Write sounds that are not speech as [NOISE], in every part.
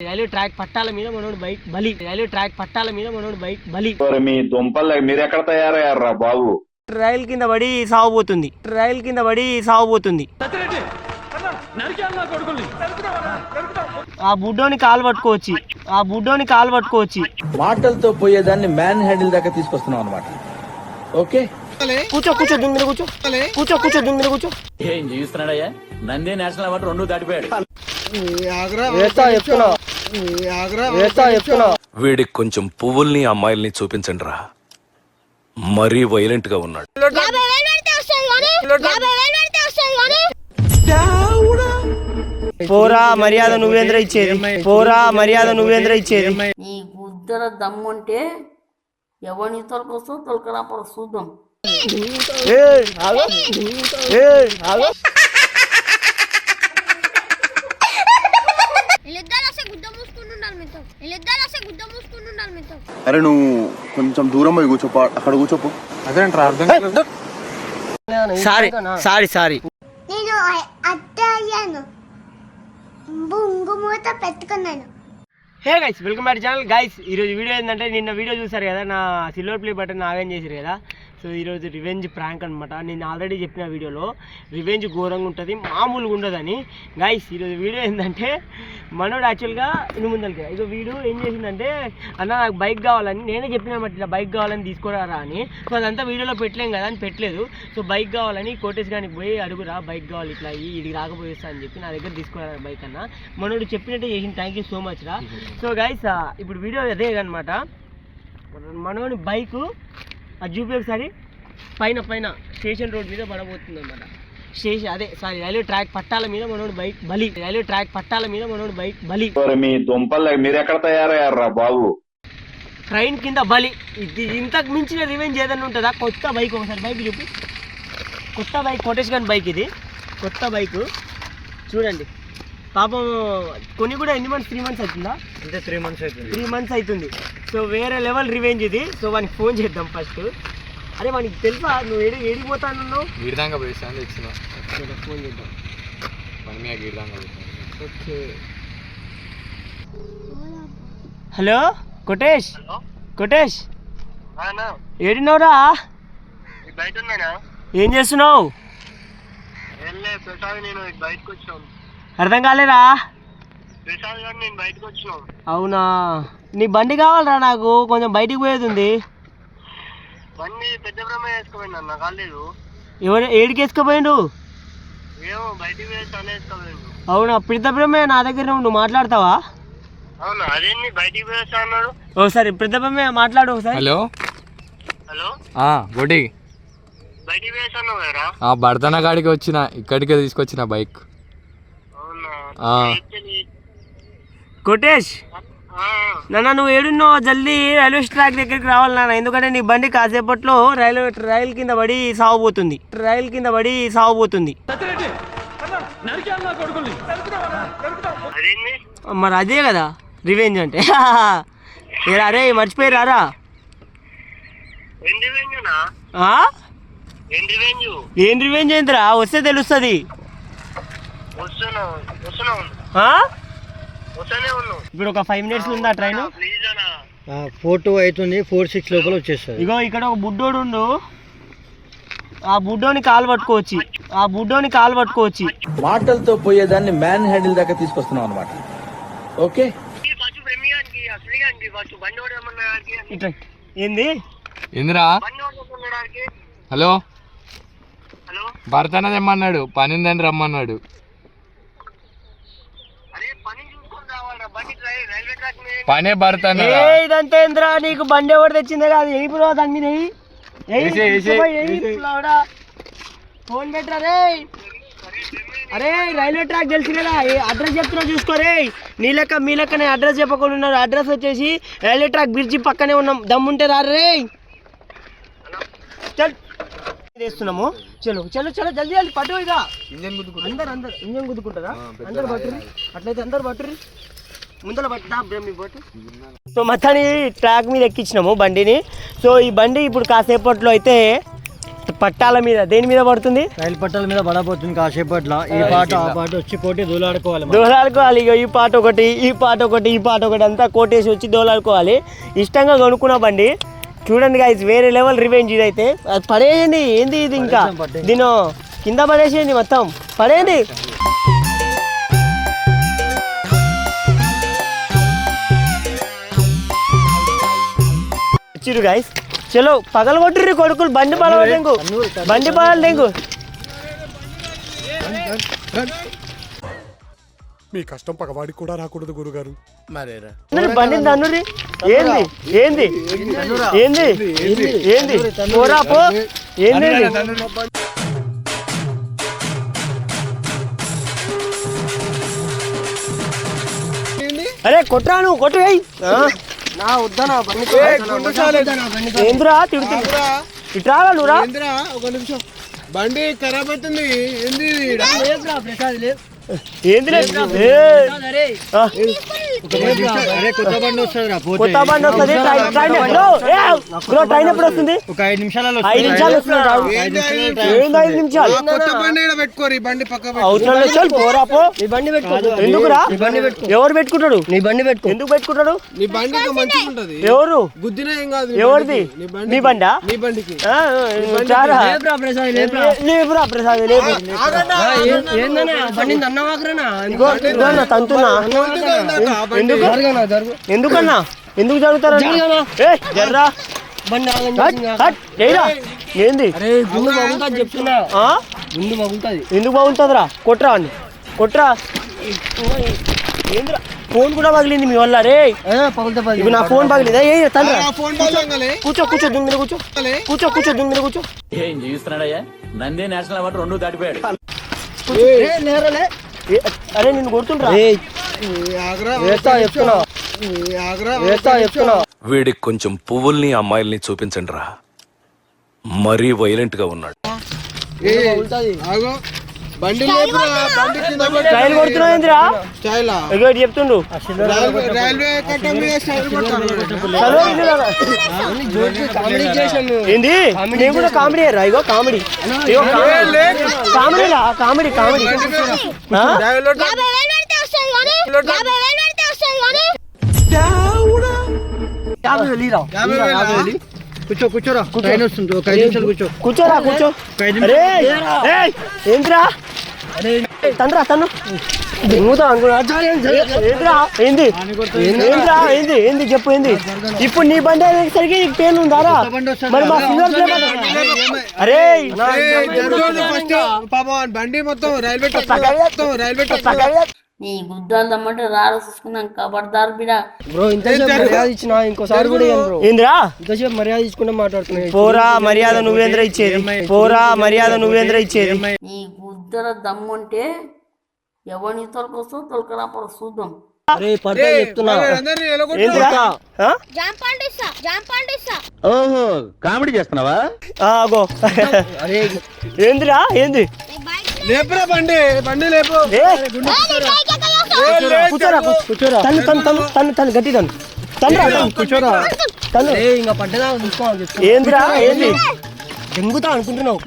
Railway track పట్టాల మీద మనోడు బైక్ బలి. రైల్వే ట్రాక్ పట్టాల మీద మనోడు బైక్ బలి. మరి మీ దుంపలు మీరు ఎక్కడ తయారయ్యారా బాబు? రైలు కింద పడి సాగుపోతుంది రైలు కింద పడి సాగుపోతుంది ఆ బుడ్డోని కాలు పట్టుకోవచ్చి. ఆ బుడ్డోని కాలు పట్టుకోవచ్చి. మాటలతో పోయేదాన్ని మ్యాన్ హ్యాండిల్ దాకా తీసుకొస్తున్నాం అనమాట ఓకే? కూర్చో కూర్చో దుంగి మీద కూర్చో. కూర్చో కూర్చో దుంగి మీద కూర్చో. ఏం జీవిస్తున్నాడయ్యా నందే నేషనల్ అవార్డు రెండు దాటిపోయాడు. వీడికి కొంచెం పువ్వుల్ని అమ్మాయిల్ని చూపించండి రా మరీ వైలెంట్గా ఉన్నాడు. పోరా మర్యాద నువ్వేంద్ర ఇచ్చేది? పోరా మర్యాద నువ్వేంద్ర ఇచ్చేది? నీ గుద్దర దమ్ముంటే ఎవరిని తొలకొస్తో తొలకరాపర చూద్దాం. అరే నువ్వు కొంచెం దూరం పోయి కూర్చోపో అక్కడ కూర్చోపో. Sorry sorry sorry. నేను అత్త అయ్యాను బొంగు మూత పెట్టుకున్నాను. Hey guys welcome back channel guys ఈరోజు వీడియో ఏంటంటే నిన్న వీడియో చూసారు కదా నా సిల్వర్ ప్లే బటన్ ఆగం చేశారు కదా. సో ఈరోజు రివెంజ్ ప్రాంక్ అనమాట నేను ఆల్రెడీ చెప్పిన వీడియోలో రివెంజ్ ఘోరంగా ఉంటుంది మామూలుగా ఉండదని. గైస్ ఈరోజు వీడియో ఏంటంటే మనోడు యాక్చువల్గా ఇన్ని ముందరికి ఇక వీడు ఏం చేసిందంటే అన్న నాకు బైక్ కావాలని నేనే చెప్పిన అనమాట ఇలా బైక్ కావాలని తీసుకోరా అని. సో అదంతా వీడియోలో పెట్టలేం కదా అని పెట్టలేదు. సో బైక్ కావాలని కోటేష్ గారికి పోయి అడుగురా బైక్ కావాలి ఇట్లా ఇది రాకపోయేస్తా అని చెప్పి నా దగ్గర తీసుకోరా బైక్ అన్న. మనోడు చెప్పినట్టే చేసిన థ్యాంక్ యూ సో మచ్ రా. సో గైస్ ఇప్పుడు వీడియో అదే అనమాట మనోని బైక్ అది చూపి ఒకసారి పైన పైన స్టేషన్ రోడ్ మీద పడబోతుంది అనమాట స్టేషన్ అదే సారీ రైల్వే ట్రాక్ పట్టాల మీద మనోడు బైక్ బలి. రైల్వే ట్రాక్ పట్టాల మీద మనోడు బైక్ బలి. మీ దుంపలు మీరు ఎక్కడ తయారయ్యారా బాబు? ట్రైన్ కింద బలి. ఇది ఇంతకు మించిన రివెంజ్ ఏదైనా ఉంటుందా? కొత్త బైక్ ఒకసారి బైక్ చూపి. కొత్త బైక్ కోటేష్ గారి బైక్ ఇది. కొత్త బైక్. చూడండి. పాపం కొన్ని కూడా ఎన్ని మంత్స్ త్రీ మంత్స్ అవుతుందా? అంటే త్రీ మంత్స్ అవుతుంది. త్రీ మంత్స్ అవుతుంది. సో వేరే లెవెల్ రివెంజ్ ఇది. సో వానికి ఫోన్ చేద్దాం ఫస్ట్ అరే మనకి తెలుసా? నువ్వు ఏడి ఏడిపోతానున్నావు గిరిదాంగా పోయిస్తాను తెచ్చిన. ఫోన్ చేద్దాం. గిరిదాంగా ఓకే. హలో? కొటేష్? కొటేష్? ఏడినవురా ఏం చేస్తున్నావు? బయటకు వచ్చాను. అర్థం కాలేరా వచ్చినాం. అవునా? నీ బండి కావాలరా నాకు కొంచెం బయటికి పోయేది ఉంది. కాలేదు. ఎవరు ఏడికి వేసుకుపోయిండు? అవునా ప్రితబ్రహ్మే నా దగ్గర ఉండు మాట్లాడతావా? ఒకసారి ప్రితబ్రహ్మే మాట్లాడు ఒకసారి. హలో? హలో? ఆ భర్తన కాడికి వచ్చిన ఇక్కడికే తీసుకొచ్చిన బైక్. కొటేష్! నాన్న నువ్వు ఏడున్నావు? జల్దీ రైల్వే ట్రాక్ దగ్గరికి రావాలి నాన్న. ఎందుకంటే నీ బండి కాసేపట్లో రైల్వే రైలు కింద పడి సాగుపోతుంది రైలు కింద పడి సాగుపోతుంది అదేంటి మరి అదే కదా? రివెంజ్ అంటే. అరే? ఏం రివెంజు ఏం రివెంజ్? ఏందిరా వస్తే తెలుస్తుంది. ఇప్పుడు ఒక ఫైవ్ మినిట్స్ ఉందా ట్రైన్? ఫోర్ టూ అవుతుంది ఫోర్ సిక్స్ లోపల వచ్చేస్తుంది. ఇగో ఇక్కడ ఒక బుడ్డోడు ఉండు. ఆ బుడ్డోని కాలు పట్టుకోవచ్చి. ఆ బుడ్డోని కాలు పట్టుకోవచ్చి. మాటలతో పోయేదాన్ని మ్యాన్ హ్యాండిల్ దాకా తీసుకొస్తున్నాం అనమాట ఓకే? ఏంది? ఏందిరా? హలో? హలో? భర్తన తెమ్మన్నాడు పని ఉందని రమ్మన్నాడు అరే పని చూసుకొని రావాలరా బండి డ్రై- రైల్వే ట్రాక్ మీద పనే భర్తన ఏ ఇదంతా ఏంద్రా నీకు బండి ఎవరు తెచ్చిందే కాదు. ఏ బ్రో దాని మీద. ఫోన్ పెట్టరా రే అరే రైల్వే ట్రాక్ తెలుసు కదా. ఏ అడ్రస్ చెప్తున్నా చూసుకో రే నీ లెక్క మీ లెక్కనే అడ్రస్ చెప్పకుండా ఉన్నారు అడ్రస్ వచ్చేసి రైల్వే ట్రాక్ బ్రిడ్జి పక్కనే ఉన్నాం. దమ్ముంటే రా రే చల్. చేస్తున్నాము చలో చలో చలో జల్దీ జల్దీ పట్టు ఇక. అందరు అందరు ఇంజన్ గుద్దుకుంటారా అందరు పట్టుర్రి. అట్లయితే అందరు పట్టుర్రి. ముందర సో మొత్తాన్ని ట్రాక్ మీద ఎక్కించినాము బండిని. సో ఈ బండి ఇప్పుడు కాసేపట్లో అయితే పట్టాల మీద దేని మీద పడుతుంది? రైలు పట్టాల మీద పడబోతుంది కాసేపట్ల. ఈ పాట ఆ పాట వచ్చి కోటి దూలాడుకోవాలి. దోలాడుకోవాలి ఇక ఈ పాట ఒకటి ఈ పాట ఒకటి ఈ పాట ఒకటి అంతా కోటేసి వచ్చి దోలాడుకోవాలి. ఇష్టంగా కొనుక్కున్న బండి. చూడండి గాయస్ వేరే లెవెల్ రివెంజ్ ఇదైతే. అది పడేయండి ఏంది ఇది ఇంకా? దీని కింద పడేసేయండి మొత్తం. పడేయండి. వచ్చిరు గాయస్ చలో పగలగొట్టుర్రి కొడుకులు బండి పగలగొట్టంగు బండి పగలటంగు మీ కష్టం పగవాడికి కూడా రాకూడదు గురుగారు. అందరూ బండి తన్నురి? ఏంది? ఏంది? ఏంది? ఏంది? పోరా పో. ఏంది అరే కొట్రా నువ్వు కొట్టు నా వద్దనా బండి ఏంద్రా తిడుతున్నా ఇట్రాగా నువ్వురా ఒక నిమిషం. బండి ఖరాబ్ అవుతుంది. ఏంది ఏంది? అరే కొత్త బండి వస్తుంది రా పోతే. కొత్త బండి వస్తుంది ట్రైన్ ట్రైన్ బ్రో ఏ, బ్రో ట్రైన్ ఎప్పుడు వస్తుంది? ఒక ఐదు నిమిషాలలో ఐదు నిమిషాలు వస్తున్నాడు ఏంది ఐదు నిమిషాలు? కొత్త బండి ఈడ పెట్టుకోరు ఈ బండి పక్క అవసరం లేదు చాలు పోరా పో. నీ బండి పెట్టుకో. ఎందుకురా? ఎవరు పెట్టుకుంటాడు? నీ బండి పెట్టుకో. ఎందుకు పెట్టుకుంటాడు? నీ బండి ఇంకా మంచిగా ఉంటది ఎవరు? గుద్దినా ఏం కాదు నీ ఎవరిది? బండికి. నీ బండి నీ బండా? నీ బండికి. ఆ, చారా. లేపురా ప్రసాద్ లేపు ఇగో, ఇగో అన్న, తంతున్నా. ఎందుకు? ఎందుకన్నా? ఎందుకు ఏయ్రా. ఏంది? చెప్తున్నా. ఎందుకు బాగుంటుందిరా? కొట్రా అని కొట్రా. ఏందిరా? ఫోన్ కూడా పగిలింది మీ వల్ల. రే. ఇప్పుడు నా ఫోన్ పగిలిందా? ఏ తండ్రి కూర్చో. కూర్చో దీని మీద కూర్చో. కూర్చో కూర్చో దీని మీద కూర్చో. ఏం జీవిస్తున్నాడయ్యా నందే నేషనల్ అవార్డు రెండు దాటిపోయాడు. అరే నిన్ను కొడుతుండ్రా. వీడికి కొంచెం పువ్వుల్ని అమ్మాయిల్ని చూపించండి రా మరీ వైలెంట్గా ఉన్నాడు. చెప్తుండు. ఏంది? నేను కూడా కామెడీ రా ఇగో కామెడీ. ఇగో కామెడీ రా కామెడీ. కూర్చో కూర్చోరా ట్రైన్ వస్తుంది ఒక ఐదు నిమిషాలు కూర్చో. కూర్చోరా తనరా తను ఏంది? ఏంద్రా? ఏంది? ఏంది? చెప్పు ఏంది? ఇప్పుడు నీ బండి అనేసరికి పెయిన్ ఉందారా? మరి మా బటన్ అరే బండి మొత్తం రైల్వే రైల్వే నీ గుద్దాలు దమ్మంటే రారా చూసుకున్నాం కబర్దార్ బిడా. బ్రో ఇంతసేపు మర్యాద ఇచ్చిన? ఇంకోసారి కూడా ఏంద్రా? ఇంతసేపు మర్యాద ఇచ్చుకుంటే మాట్లాడుతున్నా పోరా మర్యాద నువ్వేంద్ర ఇచ్చేది? పోరా మర్యాద నువ్వేంద్ర ఇచ్చేది? నీ గుద్దల దమ్ముంటే ఎవరిని తొలకొస్తో చూద్దాం. అరే చెప్తున్నా. ఏంద్రా? జామ్ పండు ఓహో కామెడీ చేస్తున్నావా? ఏందిరా? ఏంది? లేపురా బండి బండి లేపు? కూర్చోరా. కూర్చోరా తను తను తను తను తను గట్టి తను. తను కూర్చోరా. తను. ఇంకా పడ్డదా ఏందిరా ఏంది? దెంగుతా అనుకుంటున్నావు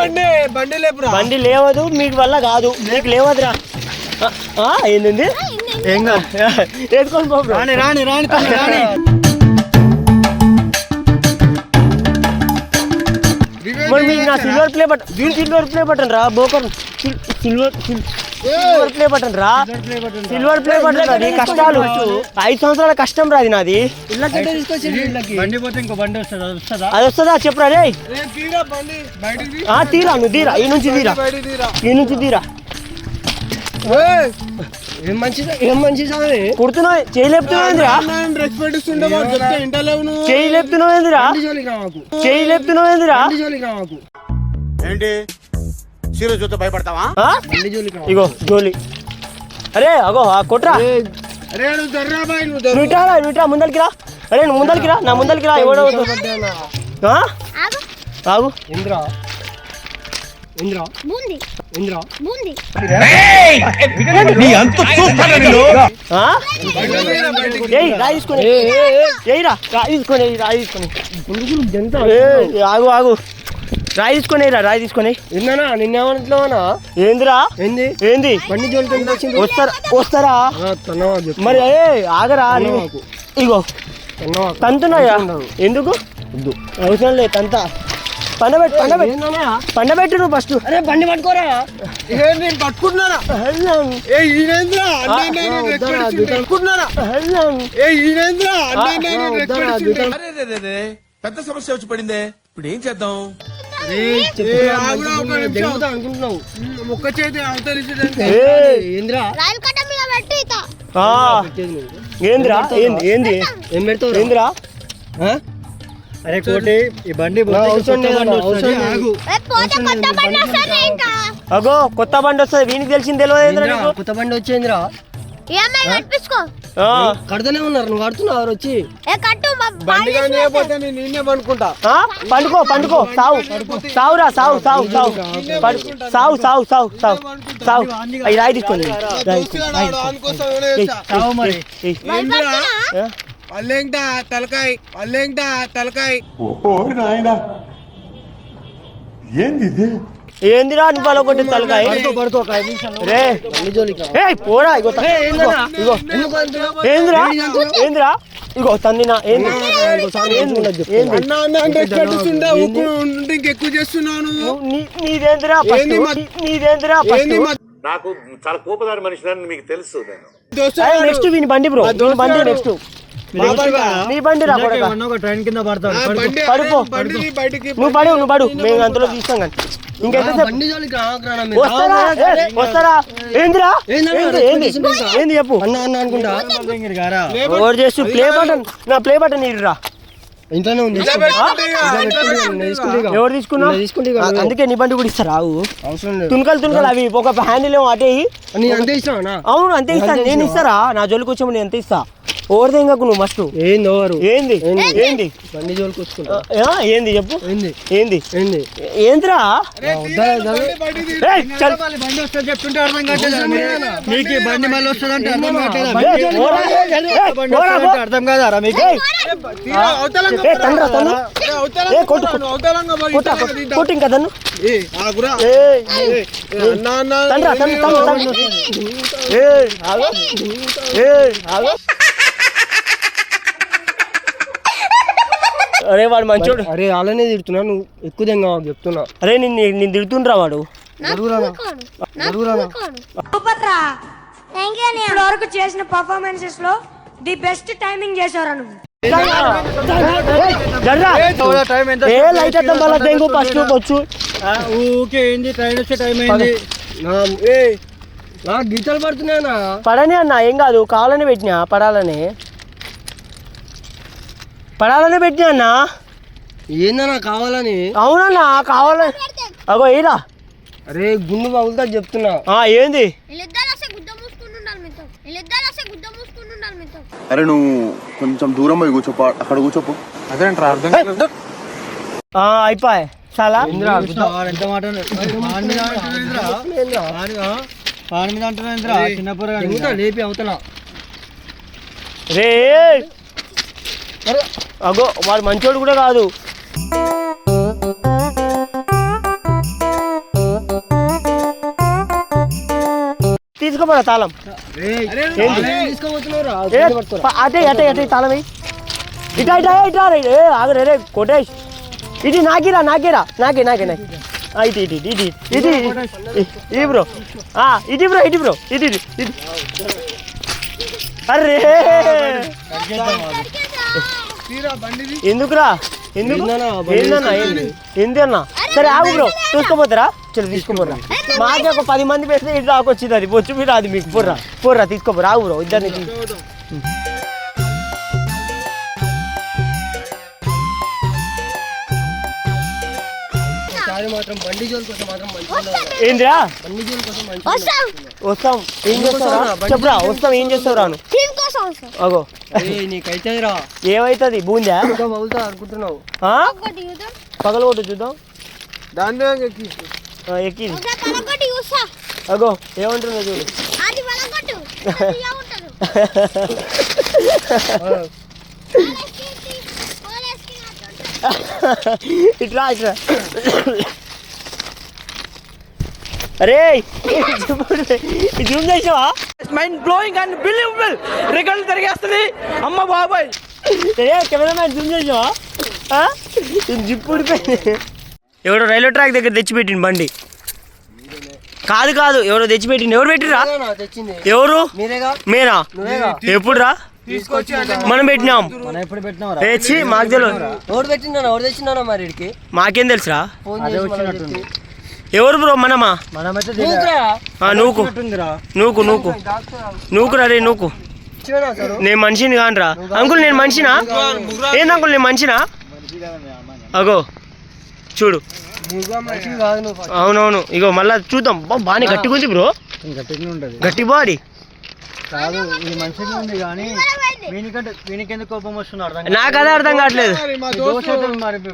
బండి బండి లేపురా. బండి లేవదు మీకు వల్ల కాదు. మీకు లేవదురా. ఏంది ఏం కాదు. రాని రాని రాని రాని. మరి మీకు నా silver play button silver play button రా బోకర్ సిల్వర్ సిల్వర్ ప్లే బటన్ రా. సిల్వర్ ప్లే బటన్ రా. నీ కష్టాలు. ఐదు సంవత్సరాల కష్టం రా అది నాది. అది వస్తుందా? అది చెప్పురా రే తీరా బండి. బయటికి తీ. ఆ తీరా నువ్వు తీరా. ఈ నుంచి తీరా. ఈ నుంచి తీరా. ఏం మంచిదా? ఏం మంచిదా కుడుతున్నావు? చేయి లేపుతున్నావేందిరా నేను రెస్పెక్ట్ ఇస్తుంటే వాడు చెప్తే ఇంటలేవు నువ్వు చేయి లేపుతున్నావేందిరా చేయి లేపుతున్నావేందిరా ఏంటి? సీరియస్ చూస్తే భయపడతావా? ఇగో జోలి. అరే అగో ఆ కొట్రా. అరే నువ్వు జర్రా బాయ్ జర్రా. ముందరికి రా. అరే నువ్వు ముందరికి రా నా ముందరికి రా ఎవడో? ఆగు. ఆగు బూంది. బూంది. ఆ? ఏయ్ రా తీసుకొని. ఏయ్ రా రా తీసుకొని ఏయ్, రా తీసుకొని. ఏయ్, ఆగు ఆగు. రాయి తీసుకొని రా రాయి తీసుకొని. ఏందన్నా నిన్నేమన్నా ఏందిరా? ఏంది? ఏంది? బండి జోలికి వచ్చింది వస్తారా వస్తారా? మరి ఏ ఆగరా నీ- ఇగో. తంతున్నాయా ఎందుకు? అవసరం లేదు తంత. పండబెట్టు పండబెట్టు. పండబెట్టు నువ్వు ఫస్ట్. అరే బండి పట్టుకోరా. నేను పట్టుకుంటున్నారా? ఏ ఈయనేంద్రా? పట్టుకుంటున్నారా? ఏ ఈయనేంద్రా? పెద్ద సమస్య వచ్చి పడిందే. ఇప్పుడు ఏం చేద్దాం? అనుకుంటున్నావు. ఒక్క చేతి ఏందిరా? ఏంది ఏంది ఏం పెడతావు ఏందిరా? అరే కోటి ఈ బండి అగో కొత్త బండి వస్తుంది వీనికి తెలిసింది తెలియదు? కొత్త బండి వచ్చిందిరా కడతనే ఉన్నారు నువ్వు కడుతున్నావు వచ్చి? పండుకో పండుకో సావు సావురా సావు సావు సావు పడు- సావు సావు సావు సావు సావు అవి రాయి తీసుకోండి అల్లేంటా తలకాయ్ ఏందిరా అని పలో కొట్టి తలకాయ? రే. ఏయ్ పోరా ఇగో ఇగో ఇగో. ఎందుకు అంటున్నావు? ఏందిరా? ఏందిరా? ఇగో తందినా ఏంది? ఏంది? ఏంది? అన్న అన్న అంటే కట్టిస్తుండే ఊపు ఉంటే ఇంకెక్కువ చేస్తున్నావు నువ్వు. నువ్వు- నీ- నీదేందిరా ఫస్ట్? ఏంది మా- నీ- నీదేందిరా ఏంది ఫస్ట్? మా నాకు చాలా కోపదారి మనిషిని మీకు తెలుసు నేను. దోస్తు నెక్స్ట్ వీని బండి బ్రో బండి నెక్స్ట్. నీ బండి రా కొడకా. ట్రైన్ కింద పడుకో. నువ్వు పడు నువ్వు పడు. మేము అంతలో తీస్తాం కానీ. వస్తారా? ఏందిరా? ఏంది ఏంది చెప్పు? అన్న అన్న అనుకుంటా. ఓవర్ చేస్తూ? Play button. నా ప్లే బటన్ ఇరురా. ఇంట్లోనే ఉంది. ఎవరు తీసుకున్నా. అందుకే నీ బండి కూడా ఇస్తారు రావు. అవసరం లేదు. తునకలు తునకలు అవి ఒక హ్యాండిల్ ఏమో అటే అంతే ఇస్తానా అవును అంతే ఇస్తాను నేను ఇస్తారా? నా జోలికి వచ్చాము నేను ఎంత ఇస్తా. ఓవర్ తెంగకు నువ్వు? మస్తు. ఏంది ఓవరు? ఏంది? ఏంది? బండి జోలికి వచ్చుకుంటా ఏంది చెప్పు? ఏంది? ఏంది? ఏంది? ఏంద్రా? మీకు బండి మళ్ళీ వస్తుందంటే అర్థం కాదా మీకు? కొట్టు, ఇంకా తన్ను. ఏ, ఏ, అన్న అన్న తండ్రా తన్ను తన్ను తన్ను ఏయ్, ఆగు. ఏయ్, ఆగు. అరే వాడు మంచోడు. అరే అలానే తిడుతున్నా నువ్వు ఎక్కువ దెంగ చెప్తున్నా. అరే నిన్ను నేను తిడుతుండ్రా వాడు. వరకు చేసిన పర్ఫార్మెన్సెస్లో ది బెస్ట్ టైమింగ్ చేశారు నువ్వు. ఏయ్, జర్రా. టైం ఎంత? ఏ లైట్ అర్థం వల్ల దెంగు ఫస్ట్ వచ్చు. ఆ, ఊకే ఏంది ట్రైన్ వచ్చే టైం అయింది నా- ఏయ్, నాకు గీతలు పడుతున్నాయనా పడని అన్న ఏం కాదు కావాలని పెట్టినా పడాలని. పడాలని పెట్టినా అన్న? ఏందన్నా కావాలని? అవునన్నా కావాలని. అగో ఏరా అరే గుండు పగులుతా చెప్తున్నా. ఆ, ఏంది? అరే నువ్వు కొంచెం దూరం పోయి కూర్చోపో. అక్కడ కూర్చోపో. ఆ, అయిపోయి చాలా? ఎంత మాట మీద పోరగాడు లేపి అవుతున్నా రే అగో వాడు మంచోడు కూడా కాదు. తీసుకోపోరా తాళం. ప- అటే అటే అటే తాళం. ఇటా ఇటా ఇటా రే ఏ ఆగరే రే కోటేష్ ఇది నాకిరా నాకిరా నాకే నాకే నాకే. ఇటు ఇటు ఇటు ఇటు ఇది బ్రో. ఆ ఇది బ్రో ఇది బ్రో ఇది ఇది ఇది అరే! ఎందుకురా? ఎందుకు? ఏందన్నా, ఏంది? ఏందన్నా? సరే ఆగు బ్రో చూసుకోపోతారా? చలో తీసుకోపోరా. మాకే ఒక పది మంది పెడితే ఇటు రాకొచ్చింది అది వచ్చి మీరు అది మీకు పోర్రా పోర్రా తీసుకోపోరా. ఆగు బ్రో ఇద్దరిని మాత్రం బండి జోలి కోసం మాత్రం మంచిగా ఏందిరా? బండి జోలి కోసం మంచి వస్తాం వస్తాం ఏం చేస్తావురా? చెప్పురా వస్తాం ఏం చేస్తావు రాను? టీం కోసం వస్తాం అగో. నీకైతే రా ఏమైతుంది? బూందా? ఇంకా అనుకుంటున్నావు. ఆ? ఒకటి చూద్దాం. పగలగొట్టు చూద్దాం. దాని ఎక్కి. అగో ఏమంటున్నా చూడు. అది [LAUGHS] ఇట్లా ఇట్లా. అరే జూమ్ చేసావా mind blowing unbelievable record తిరిగేస్తుంది అమ్మ బాబాయ్. ఏ కెమెరామ్యాన్ జూమ్ చేసావా ఆ? జిప్పు ఊడిపోయింది. ఎవడో రైల్వే ట్రాక్ దగ్గర తెచ్చిపెట్టిండు బండి. కాదు కాదు ఎవరో తెచ్చిపెట్టిండు ఎవరు పెట్టిరా ఎవరు? మీరేగా? మేనా? ఎప్పుడు రా తీసుకొచ్చి మనం పెట్టినాం. మనం ఎప్పుడు పెట్టినాం తెచ్చి మాకు తెలియదు ఎవరు పెట్టినా ఎవరు తెచ్చినా మరి ఇడికి? మాకేం తెలుసురా? ఎవరు బ్రో మనమా? నూకు. నూకు నూకు. నూకురా రే నూకు. నేను మనిషిని కానరా. అంకుల్ నేను మనిషినా? ఏంది అంకుల్ నేను మనిషినా? అగో చూడు. అవునవును. ఇగో మళ్ళా చూద్దాం. బా, బాగానే గట్టిగా ఉంది బ్రో. గట్టి బాడీ. కాదు ఇది మంచిగా ఉంది కానీ వీనికంటే వీనికి ఎందుకు కోపం వస్తున్నాడు నాకు అదే అర్థం కావట్లేదు.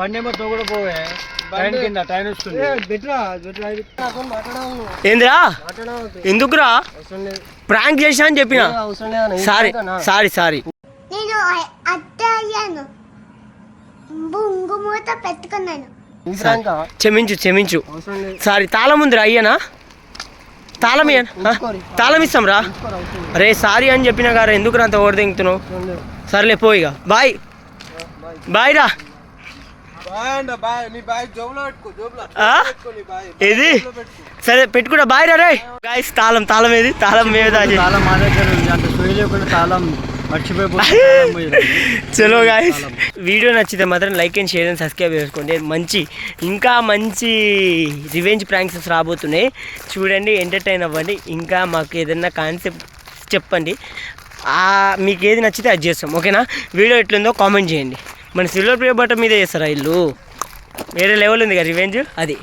బండి ఏమో పోవే. ఏందిరా? ఎందుకురా? ప్రాంక్ చేసినా అని చెప్పిన? Sorry sorry sorry. నేను అత్త అయ్యాను బొంగు మూత పెట్టుకున్నాను. క్షమించు క్షమించు. సారీ తాళం ఉందిరా అయ్యనా? తాళం? తాళం ఇస్తాం రా అరే సారీ అని చెప్పినా గారా ఎందుకు అంత ఓవర్ దింగుతున్నావు సర్లే పోయిగా బాయ్. బాయ్ రా? ఏది? సరే పెట్టుకుంటా బాయ్ రా గాయస్ తాళం తాళం ఏది? తాళం మీద తాళం మా దగ్గర ఉంది. తాళం [LAUGHS] చలో గాయస్ వీడియో నచ్చితే మాత్రం like and share and subscribe చేసుకోండి. మంచి ఇంకా మంచి రివెంజ్ ప్రాంక్స్ రాబోతున్నాయి. చూడండి ఎంటర్టైన్ అవ్వండి. ఇంకా మాకు ఏదైనా కాన్సెప్ట్ చెప్పండి. మీకు ఏది నచ్చితే అది చేస్తాం. ఓకేనా? వీడియో ఎట్లుందో కామెంట్ చేయండి. మన సిల్వర్ ప్లే బటన్ మీద చేస్తారా ఇల్లు? వేరే లెవెల్ ఉంది కదా రివెంజ్ అది.